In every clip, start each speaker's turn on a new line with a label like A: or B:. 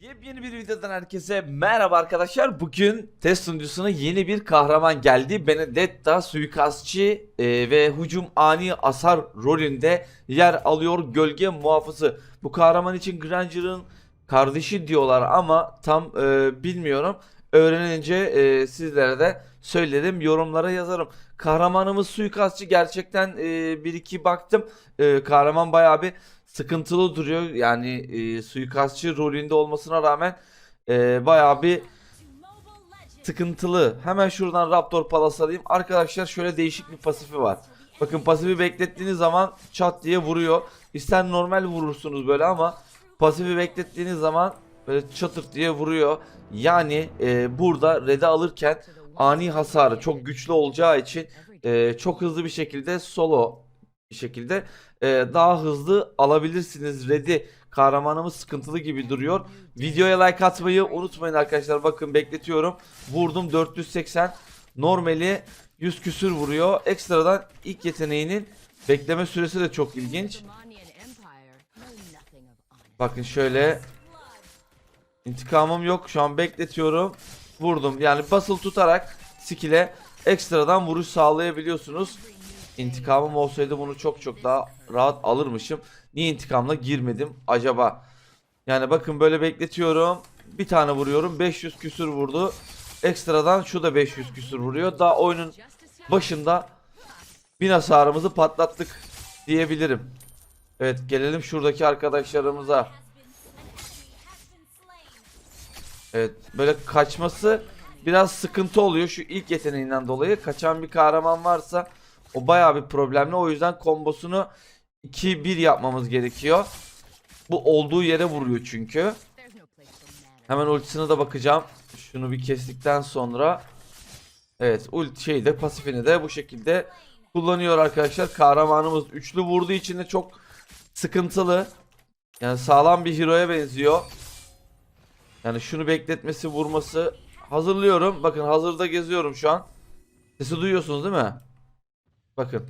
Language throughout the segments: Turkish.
A: Yepyeni bir videodan herkese merhaba arkadaşlar. Bugün test sunucusuna yeni bir kahraman geldi. Benedetta suikastçı e, ve hücum ani asar rolünde yer alıyor gölge muhafızı. Bu kahraman için Granger'ın kardeşi diyorlar ama tam e, bilmiyorum. Öğrenince e, sizlere de söylerim yorumlara yazarım. Kahramanımız suikastçı gerçekten e, bir iki baktım. E, kahraman bayağı bir sıkıntılı duruyor. Yani e, suikastçı rolünde olmasına rağmen e, bayağı bir sıkıntılı. Hemen şuradan Raptor Palas alayım. Arkadaşlar şöyle değişik bir pasifi var. Bakın pasifi beklettiğiniz zaman çat diye vuruyor. İster normal vurursunuz böyle ama pasifi beklettiğiniz zaman böyle çatır diye vuruyor. Yani e, burada red'i alırken ani hasarı çok güçlü olacağı için e, çok hızlı bir şekilde solo bir şekilde e, daha hızlı alabilirsiniz. Red'i kahramanımız sıkıntılı gibi duruyor. Videoya like atmayı unutmayın arkadaşlar. Bakın bekletiyorum. Vurdum 480. Normali 100 küsür vuruyor. Ekstradan ilk yeteneğinin bekleme süresi de çok ilginç. Bakın şöyle intikamım yok. Şu an bekletiyorum. Vurdum. Yani basılı tutarak skill'e ekstradan vuruş sağlayabiliyorsunuz. İntikamım olsaydı bunu çok çok daha rahat alırmışım. Niye intikamla girmedim acaba? Yani bakın böyle bekletiyorum. Bir tane vuruyorum. 500 küsür vurdu. Ekstradan şu da 500 küsür vuruyor. Daha oyunun başında bin hasarımızı patlattık diyebilirim. Evet gelelim şuradaki arkadaşlarımıza. Evet böyle kaçması biraz sıkıntı oluyor şu ilk yeteneğinden dolayı. Kaçan bir kahraman varsa o bayağı bir problemli. O yüzden kombosunu 2-1 yapmamız gerekiyor. Bu olduğu yere vuruyor çünkü. Hemen ultisine de bakacağım. Şunu bir kestikten sonra. Evet ulti şeyi de pasifini de bu şekilde kullanıyor arkadaşlar. Kahramanımız üçlü vurduğu için de çok sıkıntılı. Yani sağlam bir hero'ya benziyor. Yani şunu bekletmesi vurması hazırlıyorum. Bakın hazırda geziyorum şu an. Sesi duyuyorsunuz değil mi? Bakın.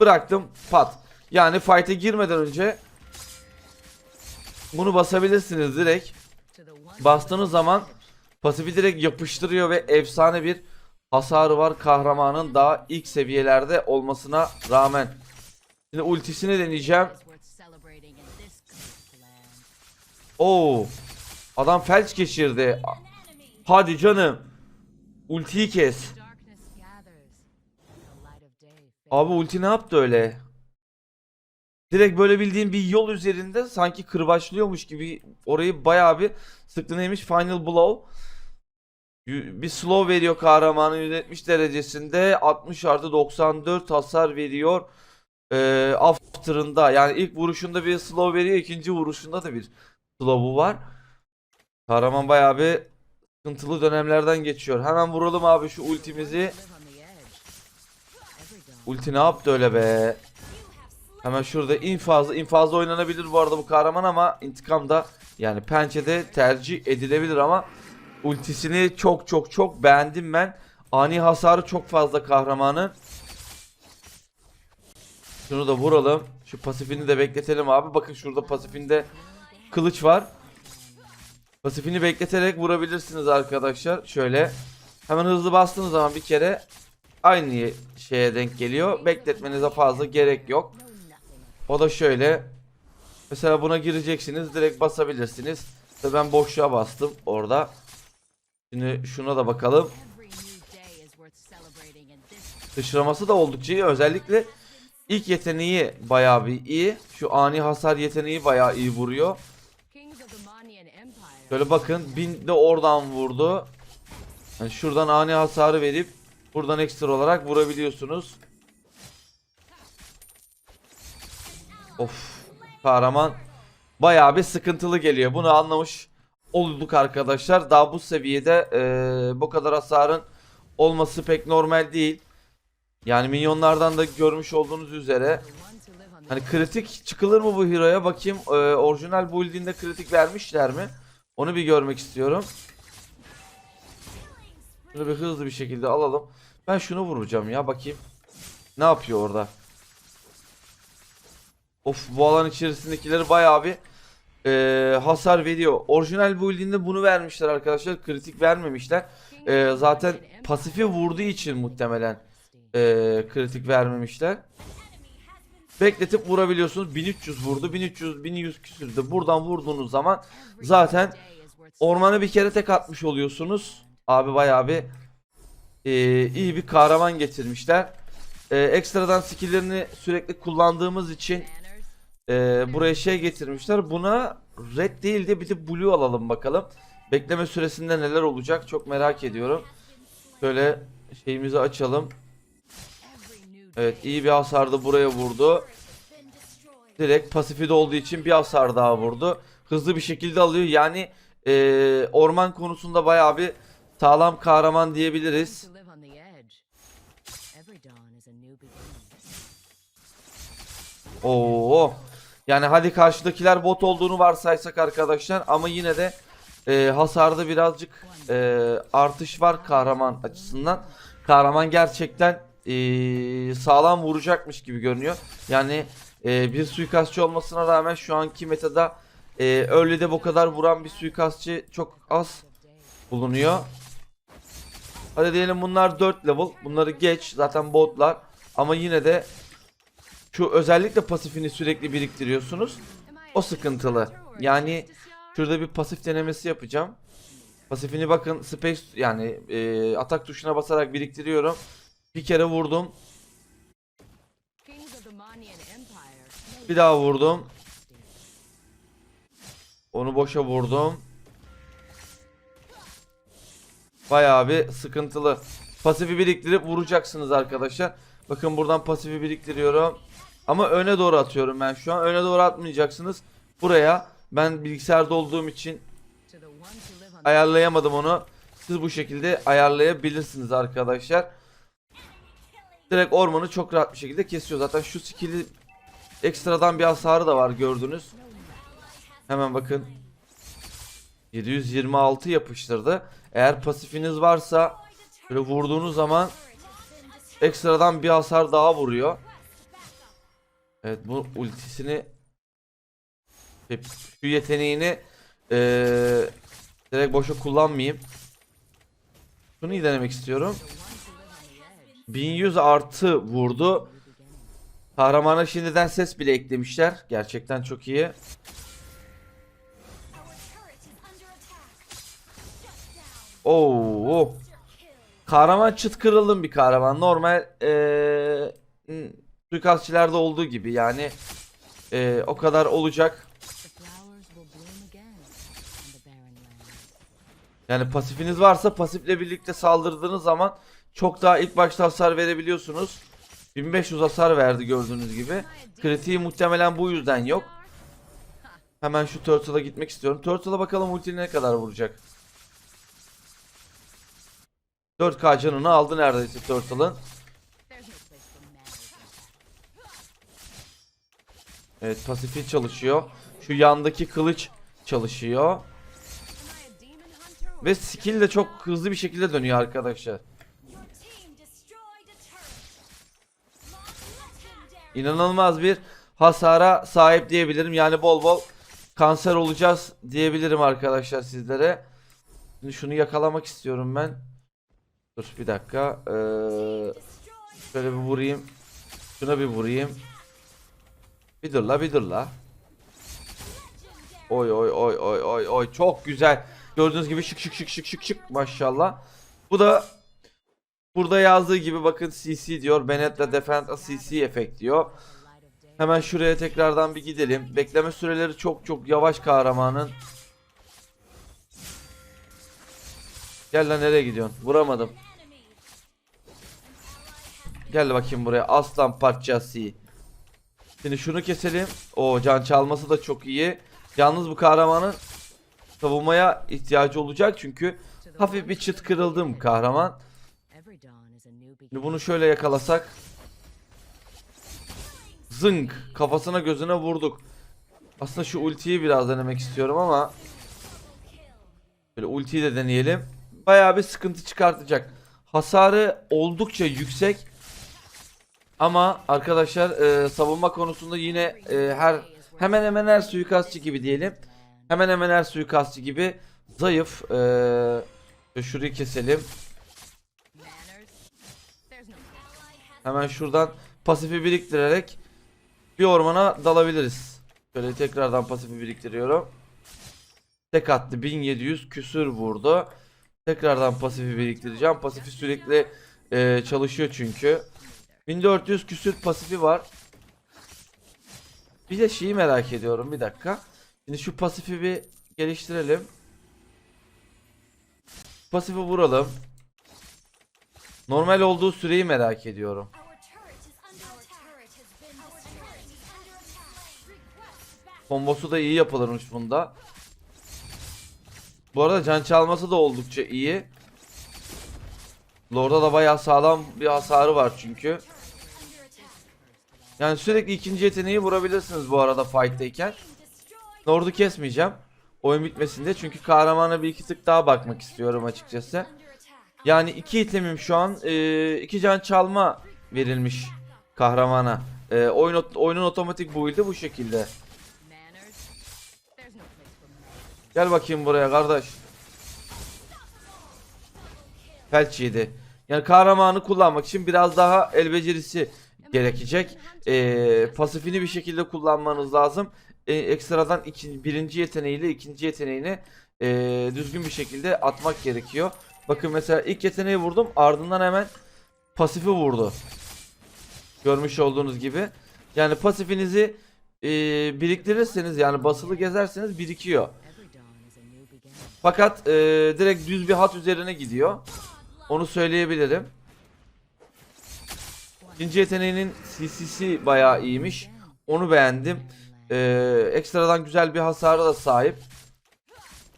A: Bıraktım pat. Yani fight'e girmeden önce bunu basabilirsiniz direkt. Bastığınız zaman pasifi direkt yapıştırıyor ve efsane bir hasarı var kahramanın daha ilk seviyelerde olmasına rağmen. Şimdi ultisini deneyeceğim. Oo. Adam felç geçirdi. Hadi canım. Ultiyi kes. Abi ulti ne yaptı öyle? Direkt böyle bildiğin bir yol üzerinde sanki kırbaçlıyormuş gibi orayı bayağı bir sıktı Final Blow. Bir slow veriyor kahramanın 170 derecesinde 60 artı 94 hasar veriyor. Ee, after'ında yani ilk vuruşunda bir slow veriyor ikinci vuruşunda da bir slow'u var. Kahraman bayağı bir sıkıntılı dönemlerden geçiyor. Hemen vuralım abi şu ultimizi. Ulti ne yaptı öyle be? Hemen şurada infazlı infazlı oynanabilir bu arada bu kahraman ama intikam da yani pençede tercih edilebilir ama ultisini çok çok çok beğendim ben. Ani hasarı çok fazla kahramanın. Şunu da vuralım. Şu pasifini de bekletelim abi. Bakın şurada pasifinde kılıç var. Pasifini bekleterek vurabilirsiniz arkadaşlar. Şöyle. Hemen hızlı bastığınız zaman bir kere aynı şeye denk geliyor. Bekletmenize fazla gerek yok. O da şöyle. Mesela buna gireceksiniz. Direkt basabilirsiniz. İşte ben boşluğa bastım orada. Şimdi şuna da bakalım. Sıçraması da oldukça iyi. Özellikle ilk yeteneği bayağı bir iyi. Şu ani hasar yeteneği bayağı iyi vuruyor. Şöyle bakın bin de oradan vurdu. Yani şuradan ani hasarı verip buradan ekstra olarak vurabiliyorsunuz. Of kahraman bayağı bir sıkıntılı geliyor. Bunu anlamış olduk arkadaşlar. Daha bu seviyede eee, bu kadar hasarın olması pek normal değil. Yani minyonlardan da görmüş olduğunuz üzere Hani kritik çıkılır mı bu hero'ya bakayım. Ee, orijinal build'inde kritik vermişler mi? Onu bir görmek istiyorum. Şunu bir hızlı bir şekilde alalım. Ben şunu vuracağım ya bakayım. Ne yapıyor orada? Of bu alan içerisindekileri bayağı bir e, hasar veriyor. Orijinal build'inde bunu vermişler arkadaşlar. Kritik vermemişler. E, zaten pasifi vurduğu için muhtemelen e, kritik vermemişler. Bekletip vurabiliyorsunuz. 1300 vurdu. 1300 1100 küsürdü. Buradan vurduğunuz zaman zaten ormanı bir kere tek atmış oluyorsunuz. Abi bayağı bir e, iyi bir kahraman getirmişler. E, ekstradan skill'lerini sürekli kullandığımız için e, buraya şey getirmişler. Buna red değil de bir de blue alalım bakalım. Bekleme süresinde neler olacak çok merak ediyorum. Şöyle şeyimizi açalım. Evet iyi bir hasar da buraya vurdu. Direkt pasifi de olduğu için bir hasar daha vurdu. Hızlı bir şekilde alıyor. Yani e, orman konusunda bayağı bir sağlam kahraman diyebiliriz. Oo. Yani hadi karşıdakiler bot olduğunu varsaysak arkadaşlar ama yine de e, hasarda birazcık e, artış var kahraman açısından. Kahraman gerçekten e, sağlam vuracakmış gibi görünüyor. Yani e, bir suikastçı olmasına rağmen şu anki metada e, early'de bu kadar vuran bir suikastçı çok az bulunuyor. Hadi diyelim bunlar 4 level. Bunları geç. Zaten botlar. Ama yine de şu özellikle pasifini sürekli biriktiriyorsunuz. O sıkıntılı. Yani şurada bir pasif denemesi yapacağım. Pasifini bakın space yani e, atak tuşuna basarak biriktiriyorum. Bir kere vurdum. Bir daha vurdum. Onu boşa vurdum. Bayağı bir sıkıntılı. Pasifi biriktirip vuracaksınız arkadaşlar. Bakın buradan pasifi biriktiriyorum. Ama öne doğru atıyorum ben şu an. Öne doğru atmayacaksınız. Buraya ben bilgisayarda olduğum için ayarlayamadım onu. Siz bu şekilde ayarlayabilirsiniz arkadaşlar. Direkt ormanı çok rahat bir şekilde kesiyor. Zaten şu skill'i ekstradan bir hasarı da var gördünüz. Hemen bakın. 726 yapıştırdı. Eğer pasifiniz varsa böyle vurduğunuz zaman ekstradan bir hasar daha vuruyor. Evet bu ultisini şu yeteneğini eee direkt boşa kullanmayayım. Şunu iyi denemek istiyorum. 1100 artı vurdu. Kahramana şimdiden ses bile eklemişler. Gerçekten çok iyi. Oo. Kahraman çıt kırıldım bir kahraman. Normal hmm, suikastçilerde olduğu gibi yani eee, o kadar olacak. Yani pasifiniz varsa pasifle birlikte saldırdığınız zaman çok daha ilk başta hasar verebiliyorsunuz. 1500 hasar verdi gördüğünüz gibi. Kritiği muhtemelen bu yüzden yok. Hemen şu Turtle'a gitmek istiyorum. Turtle'a bakalım ulti ne kadar vuracak. 4K canını aldı neredeyse Turtle'ın. Evet pasifi çalışıyor. Şu yandaki kılıç çalışıyor. Ve skill de çok hızlı bir şekilde dönüyor arkadaşlar. İnanılmaz bir hasara sahip diyebilirim. Yani bol bol kanser olacağız diyebilirim arkadaşlar sizlere. Şunu yakalamak istiyorum ben. Dur bir dakika. Ee, şöyle bir vurayım. Şuna bir vurayım. Bir dur la bir dur la. Oy oy oy oy oy oy çok güzel. Gördüğünüz gibi şık şık şık şık şık şık maşallah. Bu da burada yazdığı gibi bakın CC diyor. Bennett'le Defend'la CC efekt diyor. Hemen şuraya tekrardan bir gidelim. Bekleme süreleri çok çok yavaş kahramanın. Gel lan nereye gidiyorsun? Vuramadım. Gel bakayım buraya aslan parçası. Şimdi şunu keselim. O can çalması da çok iyi. Yalnız bu kahramanın savunmaya ihtiyacı olacak çünkü hafif bir çıt kırıldım kahraman. Şimdi bunu şöyle yakalasak. Zınk kafasına gözüne vurduk. Aslında şu ultiyi biraz denemek istiyorum ama Böyle ultiyi de deneyelim. Bayağı bir sıkıntı çıkartacak. Hasarı oldukça yüksek. Ama arkadaşlar e, savunma konusunda yine e, her hemen hemen her suikastçı gibi diyelim. Hemen hemen her suikastçı gibi zayıf. Ee, şurayı keselim. Hemen şuradan pasifi biriktirerek bir ormana dalabiliriz. Şöyle tekrardan pasifi biriktiriyorum. Tek attı 1700 küsür vurdu. Tekrardan pasifi biriktireceğim. Pasifi sürekli e, çalışıyor çünkü. 1400 küsür pasifi var. Bir de şeyi merak ediyorum bir dakika. Şimdi şu pasifi bir geliştirelim. Pasifi vuralım. Normal olduğu süreyi merak ediyorum. Kombosu da iyi yapılırmış bunda. Bu arada can çalması da oldukça iyi. Lord'a da bayağı sağlam bir hasarı var çünkü. Yani sürekli ikinci yeteneği vurabilirsiniz bu arada fight'teyken. Lord'u kesmeyeceğim. Oyun bitmesinde çünkü kahramana bir iki tık daha bakmak istiyorum açıkçası. Yani iki itemim şu an e, iki can çalma verilmiş kahramana. E, oyun, oyunun otomatik build'i bu şekilde. Gel bakayım buraya kardeş. Felç yedi. Yani kahramanı kullanmak için biraz daha el becerisi gerekecek. Ee, pasifini bir şekilde kullanmanız lazım. Ee, ekstradan iki, birinci yeteneğiyle ikinci yeteneğini ee, düzgün bir şekilde atmak gerekiyor. Bakın mesela ilk yeteneği vurdum ardından hemen pasifi vurdu. Görmüş olduğunuz gibi. Yani pasifinizi ee, biriktirirseniz yani basılı gezerseniz birikiyor. Fakat e, direkt düz bir hat üzerine gidiyor. Onu söyleyebilirim. İkinci yeteneğinin CC'si bayağı iyiymiş. Onu beğendim. E, ekstradan güzel bir hasara da sahip.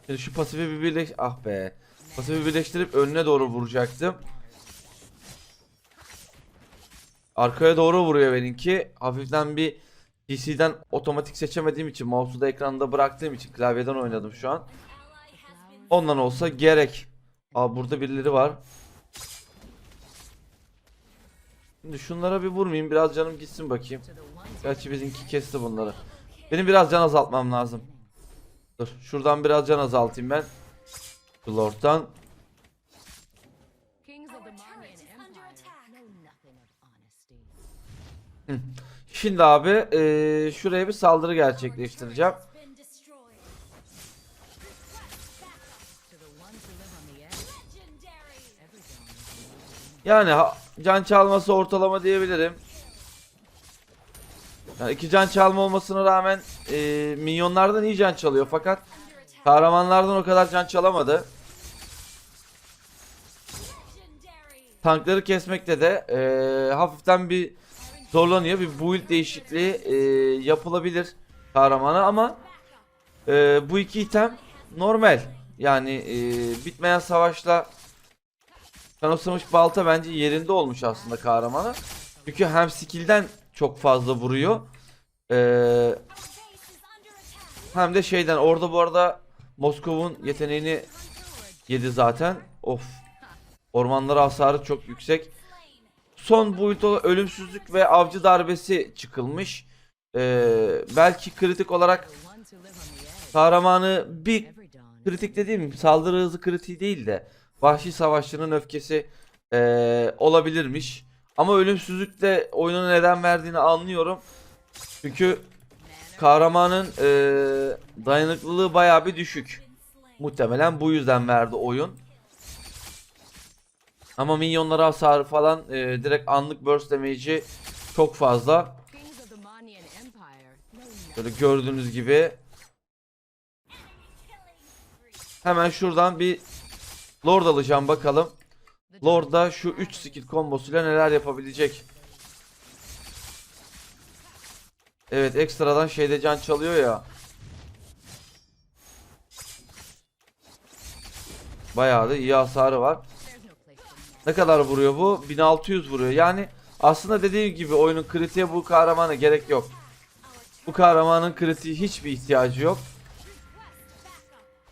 A: Şimdi şu pasifi bir birleş... Ah be. Pasifi birleştirip önüne doğru vuracaktım. Arkaya doğru vuruyor benimki. Hafiften bir PC'den otomatik seçemediğim için mouse'u da ekranda bıraktığım için klavyeden oynadım şu an. Ondan olsa gerek. Aa burada birileri var. Şimdi şunlara bir vurmayayım. Biraz canım gitsin bakayım. Gerçi bizimki kesti bunları. Benim biraz can azaltmam lazım. Dur. Şuradan biraz can azaltayım ben. Lord'dan. Şimdi abi eee, şuraya bir saldırı gerçekleştireceğim. Yani can çalması ortalama diyebilirim. Yani iki can çalma olmasına rağmen eee, minyonlardan iyi can çalıyor fakat kahramanlardan o kadar can çalamadı. Tankları kesmekte de eee, hafiften bir zorlanıyor. Bir build değişikliği eee, yapılabilir kahramana ama eee, bu iki item normal. Yani eee, bitmeyen savaşla kanıksamış balta bence yerinde olmuş aslında kahramana. Çünkü hem skill'den çok fazla vuruyor.
B: Attack.
A: hem de şeyden orada bu arada Moskov'un yeteneğini yedi zaten. Of. Ormanlara hasarı çok yüksek. Son boyutu ölümsüzlük ve avcı darbesi çıkılmış. Ee, belki kritik olarak kahramanı bir kritik dediğim saldırı hızı kritiği değil de vahşi savaşçının öfkesi ee, olabilirmiş. Ama ölümsüzlük de oyunun neden verdiğini anlıyorum. Çünkü kahramanın ee, dayanıklılığı bayağı bir düşük. Muhtemelen bu yüzden verdi oyun. Ama minyonlara hasarı falan e, direkt anlık burst damage'i çok fazla. Böyle gördüğünüz gibi. Hemen şuradan bir Lord alacağım bakalım. Lord da şu 3 skill kombosuyla neler yapabilecek. Evet ekstradan şeyde can çalıyor ya. Bayağı da iyi hasarı var. Ne kadar vuruyor bu? 1600 vuruyor. Yani aslında dediğim gibi oyunun kritiğe bu kahramana gerek yok. Bu kahramanın kritiği hiçbir ihtiyacı yok.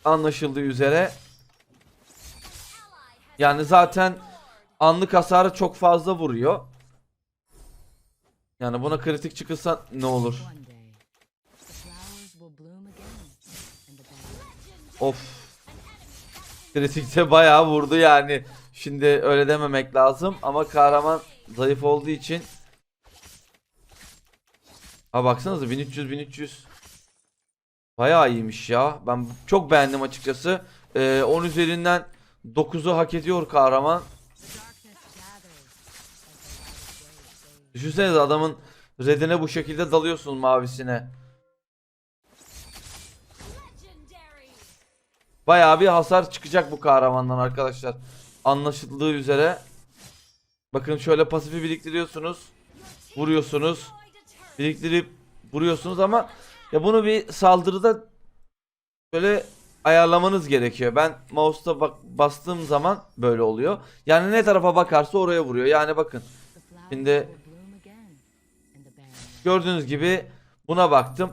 A: Anlaşıldığı üzere. Yani zaten anlık hasarı çok fazla vuruyor. Yani buna kritik çıkılsa ne olur? Of. Kritikte bayağı vurdu yani. Şimdi öyle dememek lazım ama kahraman zayıf olduğu için. Ha baksanıza 1300 1300. Bayağı iyiymiş ya. Ben çok beğendim açıkçası. Ee, 10 üzerinden 9'u hak ediyor kahraman. Düşünsenize adamın redine bu şekilde dalıyorsun mavisine. Bayağı bir hasar çıkacak bu kahramandan arkadaşlar. Anlaşıldığı üzere. Bakın şöyle pasifi biriktiriyorsunuz. Vuruyorsunuz. Biriktirip vuruyorsunuz ama ya bunu bir saldırıda böyle ayarlamanız gerekiyor. Ben mouse'ta bak bastığım zaman böyle oluyor. Yani ne tarafa bakarsa oraya vuruyor. Yani bakın Şimdi- gördüğünüz gibi buna baktım.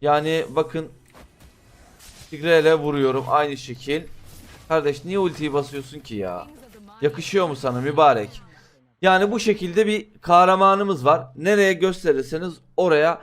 A: Yani bakın Tigre'yle vuruyorum aynı şekil. Kardeş niye ultiyi basıyorsun ki ya? Yakışıyor mu sana mübarek? Yani bu şekilde bir kahramanımız var. Nereye gösterirseniz oraya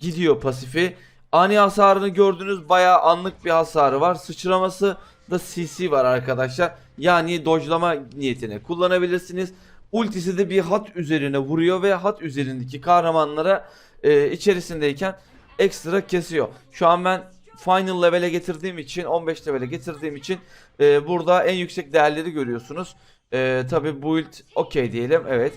A: gidiyor pasifi. Ani hasarını gördünüz bayağı anlık bir hasarı var. Sıçraması da CC var arkadaşlar. Yani dojlama niyetine kullanabilirsiniz. Ultisi de bir hat üzerine vuruyor ve hat üzerindeki kahramanlara e, içerisindeyken ekstra kesiyor. Şu an ben final level'e getirdiğim için 15 level'e getirdiğim için e, burada en yüksek değerleri görüyorsunuz. E, Tabi build okey diyelim evet.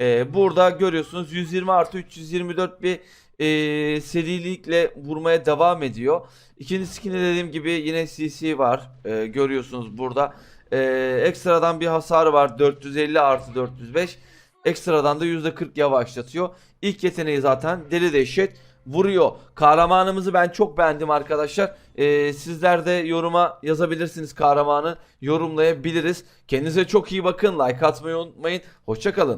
A: E, burada görüyorsunuz 120 artı 324 bir e, serilikle vurmaya devam ediyor. İkinci skin'de dediğim gibi yine CC var. E, görüyorsunuz burada. E, ekstradan bir hasarı var 450 artı 405. Ekstradan da %40 yavaşlatıyor. İlk yeteneği zaten deli dehşet vuruyor. Kahramanımızı ben çok beğendim arkadaşlar. Ee, sizler de yoruma yazabilirsiniz kahramanı. Yorumlayabiliriz. Kendinize çok iyi bakın. Like atmayı unutmayın. Hoşçakalın.